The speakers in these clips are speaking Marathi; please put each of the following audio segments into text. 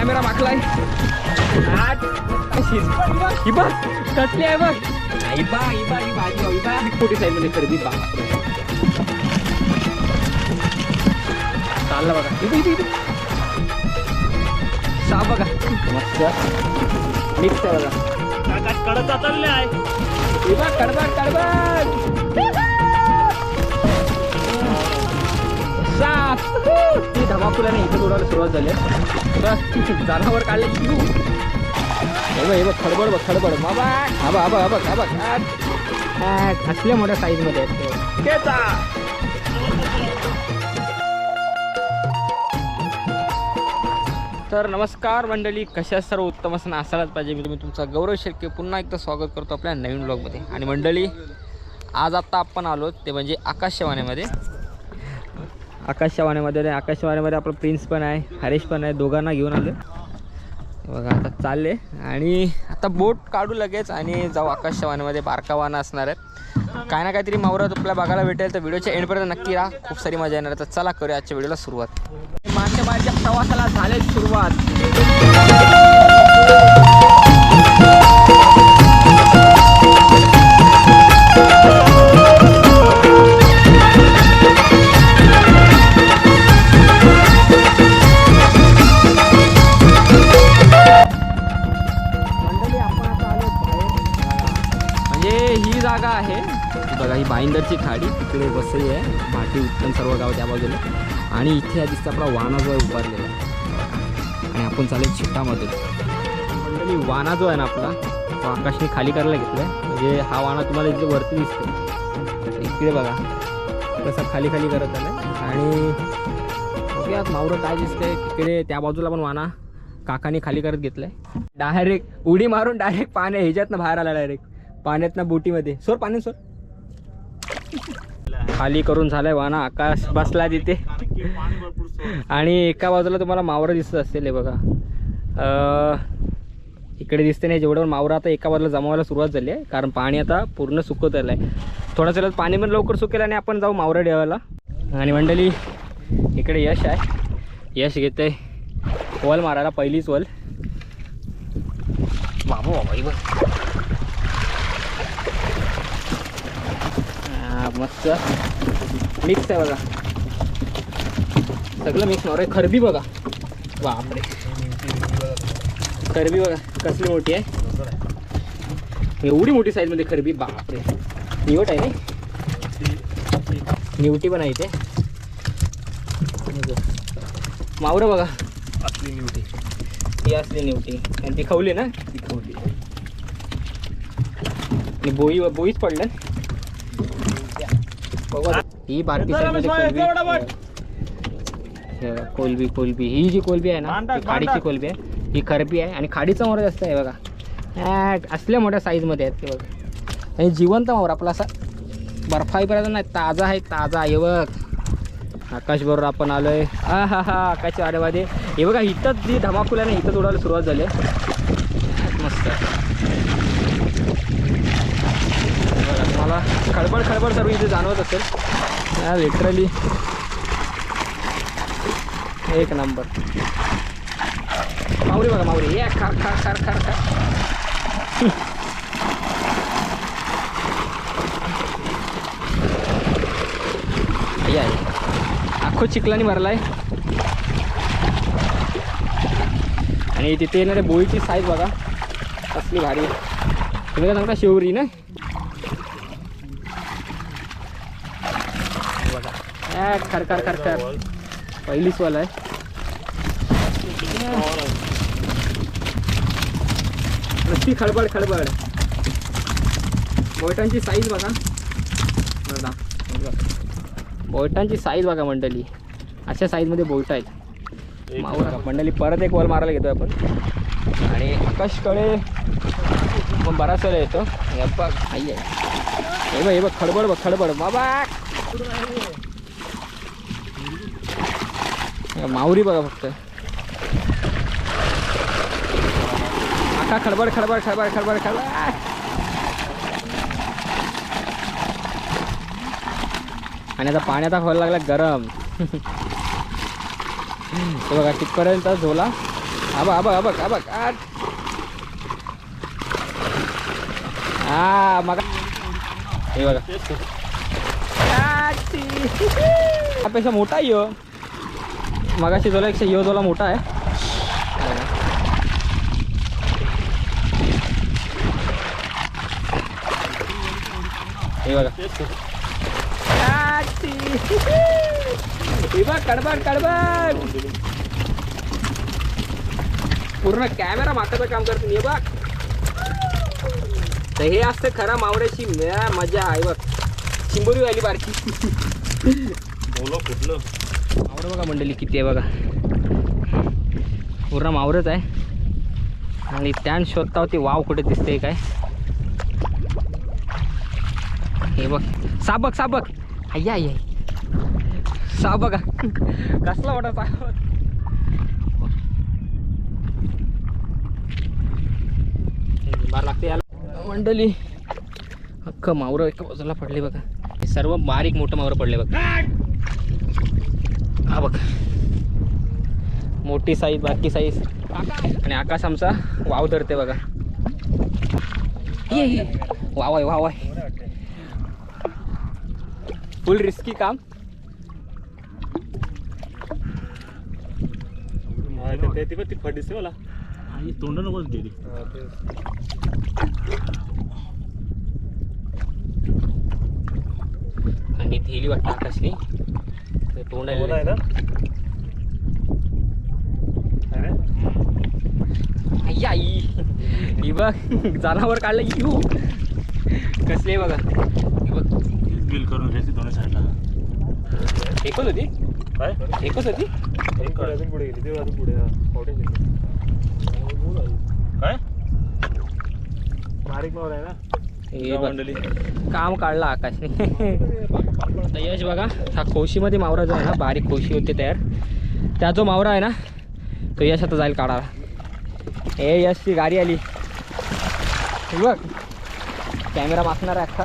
कॅमेरा मागलाय. आठ. ही बघ आहे बघ. ही बा ही बा ही भाजी ही बा. मोठी साईजमध्ये खरेदी बा. चाललं बघा. इथे इथे इथे. साप बघा. मस्त. मिक्स आहे बघा. चालले आहे ती धमाकुल्याने इथे उडायला सुरुवात झाली बघ जनावर काढले शिव हे बघ हे बघ खडबड बघ खडबड. बाबा. हा बघ हा बघ हा बघ हा असल्या मोठ्या साईजमध्ये आहेत. तर नमस्कार मंडळी कशा सर्व उत्तम असणं असायलाच पाहिजे. मी तुम्ही तुमचा गौरव शेळके. पुन्हा एकदा स्वागत करतो आपल्या नवीन ब्लॉगमध्ये आणि मंडळी आज आत्ता आपण आलो ते म्हणजे आकाशवाणीमध्ये. आकाशवाणीमध्ये आणि आकाशवाणीमध्ये आपलं प्रिन्स पण आहे हरेश पण आहे दोघांना घेऊन आलो बघा आता चालले. आणि आता बोट काढू लगेच आणि जाऊ आकाशवाणीमध्ये. बारकावाना असणार आहे काय ना काहीतरी मावरा आपल्याला बघायला भेटेल तर व्हिडिओच्या एंडपर्यंत नक्की राहा. खूप सारी मजा येणार आहे. तर चला करूया आजच्या व्हिडिओला सुरुवात. मान्यबाईच्या प्रवासाला झाले सुरुवात. बघा ही भाईंदरची खाडी तिकडे वसई आहे. भाटी उत्तम सर्व गाव त्या बाजूला आणि इथे हा दिसतं आपला वाना जो आहे. उभारलेला आणि आपण चालेल चिट्टामधून मंडळी वाना जो आहे ना आपला तो आकाशने खाली करायला घेतला म्हणजे हा वाना तुम्हाला इथे वरती दिसतो इकडे बघा कसा खाली खाली करत आला आणि बघूयात मावरं काय दिसतंय. तिकडे त्या बाजूला पण वाना काकाने खाली करत घेतलाय. डायरेक्ट उडी मारून डायरेक्ट पाण्या ह्याच्यातनं बाहेर आला डायरेक्ट. पाण्यातनं बोटीमध्ये. सोर पाणी सोर खाली करून झालाय वाना आकाश बसला तिथे. आणि एका बाजूला तुम्हाला मावरं दिसत असतील हे बघा. इकडे दिसते नाही जेवढं मावरं आता एका बाजूला जमावायला सुरुवात झाली आहे कारण पाणी आता पूर्ण सुकत आलं आहे थोडं वेळात पाणी पण लवकर सुकेल आणि आपण जाऊ मावरं ठेवायला आणि मंडळी इकडे यश आहे. यश घेते वल मारायला पहिलीच वल. बाबा बाबा ही मस्त. मिक्स आहे बघा. सगळं मिक्स मारू आहे. खरबी बघा. बापरे. खरबी बघा कसली मोठी आहे. एवढी मोठी साईजमध्ये खरबी बापरे. निवट आहे ना निवटी पण आहे इथे. मावरं बघा. असली निवटी ही असली निवटी. आणि ती खवली ना? तिखवली आणि बोई बोईच पडलं बघू. ही बारकी कोलबी कोलबी ही जी कोलबी आहे ना खाडीची. कोलबी आहे. ही खरबी आहे आणि खाडीचा मोर जास्त आहे बघा. असल्या मोठ्या साईजमध्ये आहेत ते बघा. आणि जिवंत मोर आपला असा बर्फाईपर्यंत नाही ताजा आहे ताजा हे बघ. आकाश बरोबर आपण आलोय. हा हा हा आकाशच्या वाड्यामध्ये हे बघा इथंच जी धमाकुल्याने इथंच उडायला सुरुवात झाली आहे. मस्त. मला खडबड खडबड सर्व इथे जाणवत असेल. लिटरली एक नंबर माऊरी बघा माऊरी ये खार खार खार खार खार. आई आहे अख्खो चिखलानी भरलाय. आणि तिथे येणाऱ्या बोईची साईज बघा. कसली भारी. तुम्ही काय सांगता शिवरी ना? बघा ॲ, खर खर खर खर पहिलीच वाल आहे. नुसती खडबड खडबड. बोटांची साईज बघा. बघा. बोटांची साईज बघा मंडळी. अशा साईजमध्ये बोट आहेत. मावरा मंडळी परत एक वॉल मारायला घेतो आपण. आणि आकाशकडे पण बराच वेळा येतो. हे बघ हे बघ खडबड बघ खडबड. बाबा! माऊरी बघा फक्त. आका खडबड खडबड खडबड खडबड खडबड. आणि आता पाण्याचा व्हायला लागला गरम. हे बघा तिथपर्यंत झोला. हा बघ हा बघ हा बघ बघ आ. मग हे बघा. त्यापेक्षा मोठा आहे मगाशी जोला एकशे ह्यो जोला मोठा आहे. हे बघा. हे बघ कडबड कडबड. पूर्ण कॅमेरा माकाचं काम करते हे बघ. तर हे असतं खरा मावड्याची म्या- मजा आहे बघ. चिंबोरी आली बारकी. बोलो फुटलं. मावरं बघा मंडळी किती आहे बघा. पूर्ण मावरच आहे. आणि त्यान शोधता होती वाव कुठे दिसते काय? हे बघ. साबक साबक. साप बघ अय्या अय्या बघा कसला मोठा साबक. मार लागते याला. मंडळी अख्खं मावरं एका बाजूला पडले बघा. सर्व बारीक मोठं मावरं पडले बघा. हा बघ. मोठी साईज बारकी साईज आणि आकाश आमचा वाव धरते बघा. ये ये. वाव आहे वाव आहे. फुल रिस्की काम. ते ती ती फट दिसते मला आणि तोंड नकोच गेली आणि थेली वाटतं आकाशने. ते तोंड आहे ना? अरे आई आई. ही बघ जनावर काढलं यू. कसले बघा. ही बघ. बिल करून घ्यायची दोन्ही साईडला एकच होती? काय? एकच होती? अजून पुढे अजून पुढे गेली. ते अजून पुढे काय? बारीक मावर आहे ना? हे मंडळी काम काढलं आकाशने. आता यश बघा हा खोशीमध्ये मावरा जो आहे ना बारीक कोशी होते तयार. त्या जो मावरा आहे ना तो यश आता जाईल काढायला. हे यशची गाडी आली. बघ कॅमेरा मागणार आहे अख्खा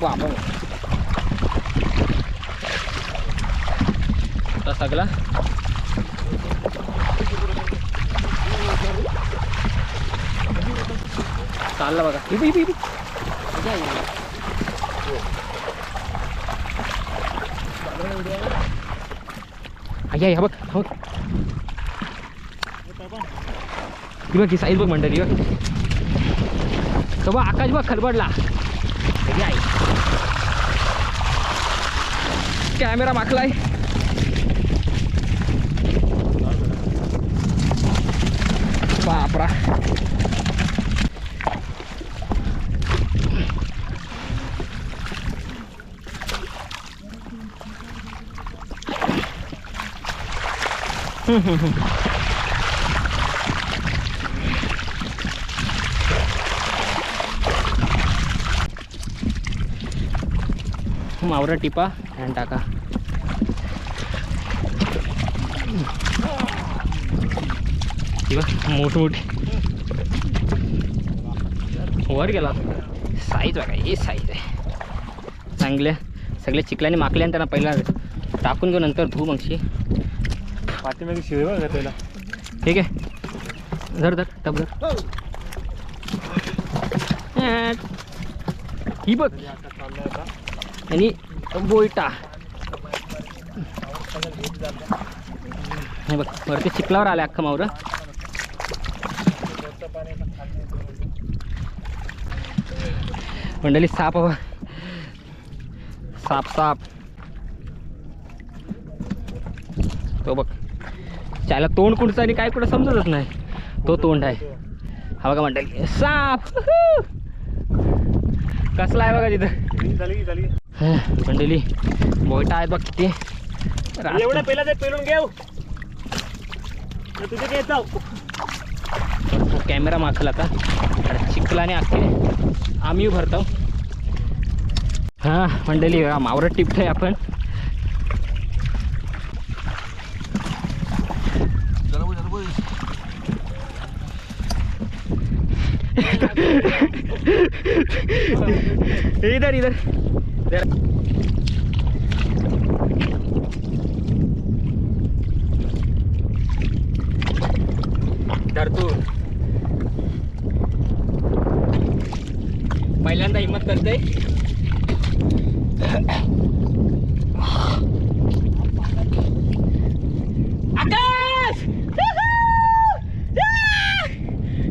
बाबा. आता सगळा. चालला बघा. हिबी हिबी हिबी आई बघ हा बघ. ही बघ ही साईज बघ मंडळी बघ. तो बघ आकाश बघ खरबडला आई. कॅमेरा माखलाय बापरा मावरा टिपा आणि टाका. ही बघ वर गेला. साईज बघा हे साईज आहे. चांगल्या सगळ्या चिकल्याने माकल्या आणि त्यांना पहिला टाकून घेऊ नंतर धू मगशी पाठीमागे शिवे बघा त्याला? ठीक आहे. धर धर टप धर. ही बघ. आणि बोयटा हे बघ वरती चिखलावर आले अख्खा मावर. मंडळी साप हवा. साप साप तो बघ त्याला तोंड कुठचं आणि काय कुठं समजतच नाही. तो तोंड आहे. हा बघा मंडळी. साप कसला आहे बघा तिथं? ही की हा, मंडळी बोयटा आहेत बघ किती. एवढा पहिला ते पेलून घेऊ. तुझे काय जाऊ कॅमेरा आता. अरे चिखलाने अख्खे आम्ही भरतो हा मंडळी बघा, मावरं टिपतोय आपण. इधर इधर। इधर तू। पहिल्यांदा हिंमत करते आकाश!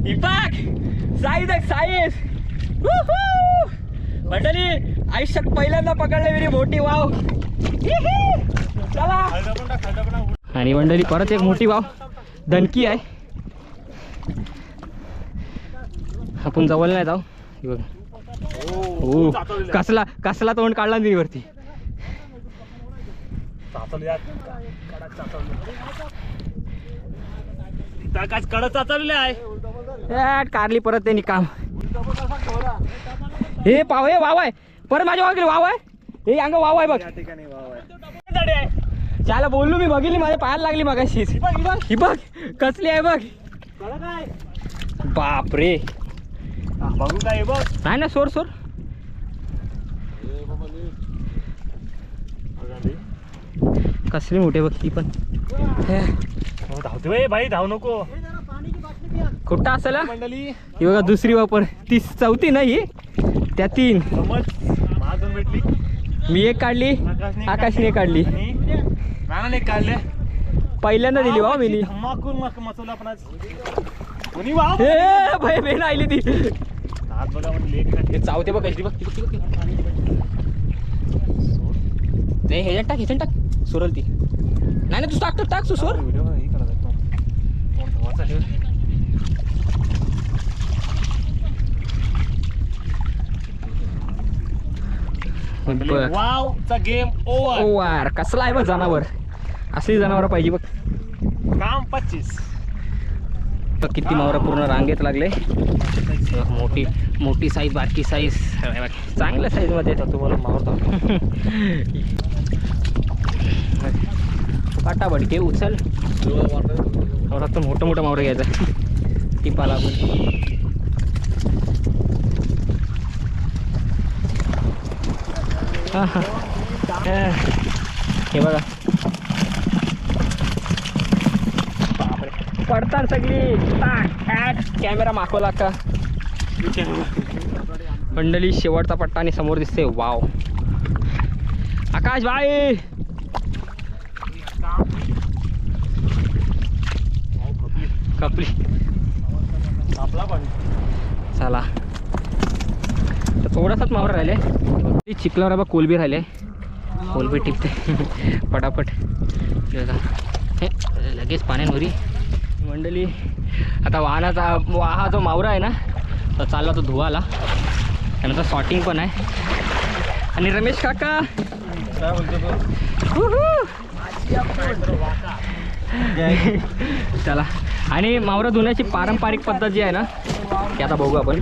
इपाक साईज आहे मंडळी आयुष्यात पहिल्यांदा पकडले मेरी मोठी वाव. चला. आणि मंडळी परत एक मोठी वाव. दणकी आहे. आपण जवळ नाही जाऊ. बघ. हो. कसला कसला तोंड काढला मी वरती. कडक चाचवलेले आहे. कारली परत त्यांनी काम. हे पाव हे वाव आहे. परत माझ्या वाव वाव आहे. हे अंग वाव आहे बघ. आहे. त्याला बोललो मी बघितली माझ्या पायाला लागली मगाशीच. ही बघ, कसली आहे बघ. बाप रे बघू काय बघ. नाही ना सोर सोर कसली मोठे बघ ती पण. धावते बाई भाई धाव नको. कुठं असेल? मंडळी. ही बघा दुसरी वापर. ती चौथी नाही त्या तीन. भेटली मी एक काढली आकाशने काढली. राणाने काढले पहिल्यांदा दिली वा मी धमाकून आपण कोणी हे भाई बेन आली ती ते चावते बघ कशी बघ ते ह्याच्यात टाक ह्याच्यात टाक. सोरल ती. नाही ना तू टाक टाक, टाक आहे? बघ. गेम ओव्हर वार कसला आहे बघ जनावर. असली जनावर पाहिजे बघ. काम पच्चीस. बघ किती मावरा पूर्ण रांगेत लागले. मोठी मोठी साईज बारकी साईज चांगल्या साईजमध्ये येतात तुम्हाला मावरतो पाटा बडके उचल. मला तर मोठं मोठं मावरं घ्यायचं. टिपा लागून. हा, बघा पडतात सगळी कॅमेरा मागवला का मंडळी शेवटचा पट्टा आणि समोर दिसते वाव आकाश भाई कपली चला तर थोडासाच मावर राहिले. चिखलावर बाबा कोलबी राहिले. कोलबी टिपते. पटापट. हे लगेच पाण्यावरी मंडळी आता वाहनाचा वा हा जो मावरा आहे ना तर चालला तो धुवाला. त्यानंतर शॉटिंग पण आहे. आणि रमेश काका. चला. आणि मावरा धुण्याची पारंपरिक पद्धत जी आहे ना ती आता बघू आपण.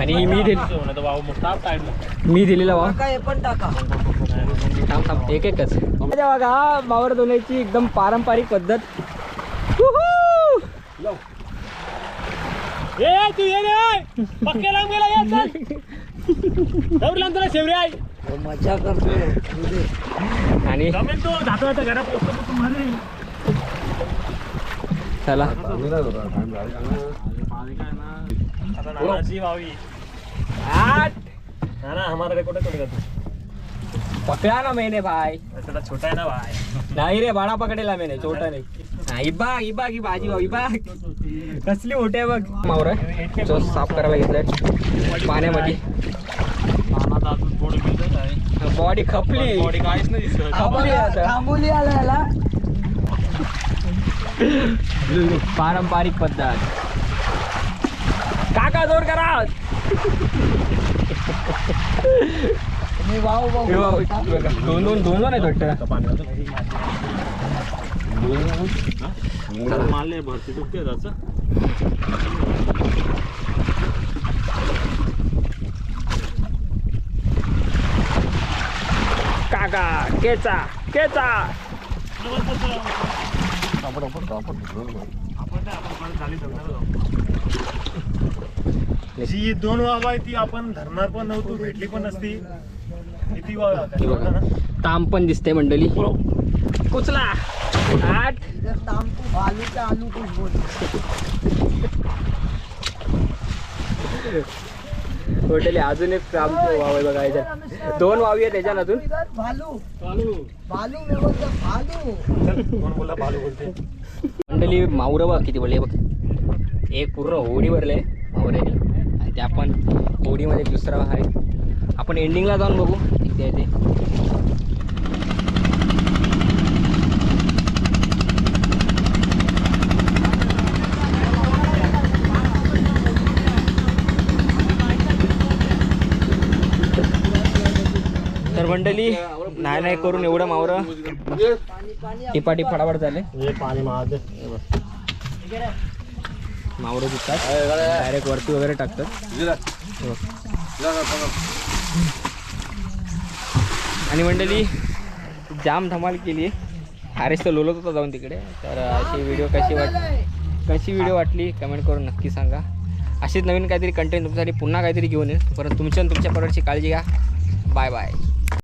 आणि मी दिल मी दिलेला वा काय पण टाका. थांब थांब एक एकच. बघा मावर धुण्याची एकदम पारंपरिक पद्धत. तू ये तुला शेवरे आहे मजा करतोय आणि चला. आता नानाची भावी. आठ. नाना हमारा रेकॉर्ड कोण का तू? पकडा ना मैंने भाई. थोडा छोटा आहे ना भाई. नाही रे बाळा पकडेला मैंने छोटा नाही. हा, ही बाग ही बाग ही भाजी भाऊ ही कसली मोठी आहे बघ मावर जो साफ करायला घेतलाय पाण्यामध्ये नानाचा अजून थोडं मिळत आहे बॉडी खपली. बॉडी काहीच नाही दिसत. खपली आता. थांबवली आला याला. पारंपरिक पद्धत. काका जोर करा हे दोन दोन दोन दोन आहेत वाटतं मारले भरती दुखते त्याचं काका केचा केचा जी दोन वाव आहे ती आपण धरणार पण नव्हतो भेटली पण नसती. किती वाव हे बघा. ताम पण दिसते मंडळी. कुचला. आठ. इधर शाम को भालू का आलू कुछ बोल टोटली अजून एक आमचं वाव आहे बघा याच्यात. दोन वावी आहेत त्याच्यात अजून. इधर भालू. चालू भालू में बोलता भालू कोण बोलला बालू बोलते मंडळी मावरं बघ किती पडले बघ. एक पूर्ण होडी भरले. मावऱ्याने त्या पण होडीमध्ये दुसरा आहे. आपण एंडिंगला जाऊन बघू. किती आहे ते. तर मंडळी नाही नाही करून एवढं मावरं. टिपाटी फटाफट झाले. हे पाणी महाग मावरं दिसतात. डायरेक्ट वरती वगैरे टाकतात. आणि मंडळी जाम धमाल केली हॅरेस तर लोलत होता जाऊन तिकडे. तर अशी व्हिडिओ कशी वाट कशी व्हिडिओ वाटली कमेंट करून नक्की सांगा. अशीच नवीन काहीतरी कंटेंट तुमच्यासाठी पुन्हा काहीतरी घेऊन येईल. परत तुमच्या आणि तुमच्या परवडची काळजी घ्या. Bye bye